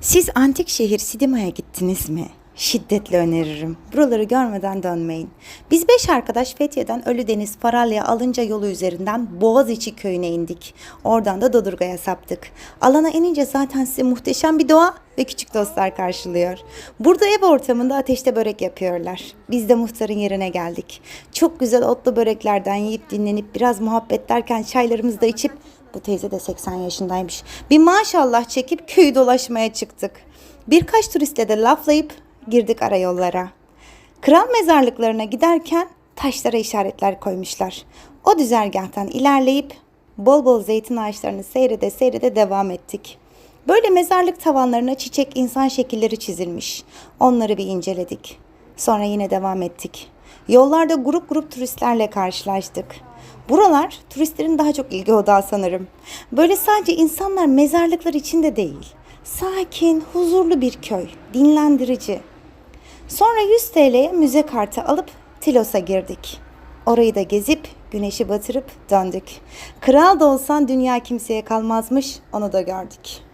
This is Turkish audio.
Siz antik şehir Sidima'ya gittiniz mi? Şiddetle öneririm. Buraları görmeden dönmeyin. Biz beş arkadaş Fethiye'den Ölüdeniz Faralya alınca yolu üzerinden Boğaziçi köyüne indik. Oradan da Dodurga'ya saptık. Alana inince zaten size muhteşem bir doğa ve küçük dostlar karşılıyor. Burada ev ortamında ateşte börek yapıyorlar. Biz de muhtarın yerine geldik. Çok güzel otlu böreklerden yiyip dinlenip biraz muhabbet derken çaylarımızı da içip bu teyze de 80 yaşındaymış. Bir maşallah çekip köyü dolaşmaya çıktık. Birkaç turistle de laflayıp girdik arayollara. Kral mezarlıklarına giderken taşlara işaretler koymuşlar. O düzergahtan ilerleyip bol bol zeytin ağaçlarını seyrede seyrede devam ettik. Böyle mezarlık tavanlarına çiçek insan şekilleri çizilmiş. Onları bir inceledik. Sonra yine devam ettik. Yollarda grup grup turistlerle karşılaştık. Buralar turistlerin daha çok ilgi odağı sanırım. Böyle sadece insanlar mezarlıklar içinde değil. Sakin, huzurlu bir köy, dinlendirici. Sonra 100 TL'ye müze kartı alıp Tilos'a girdik. Orayı da gezip güneşi batırıp döndük. Kral da olsan dünya kimseye kalmazmış, onu da gördük.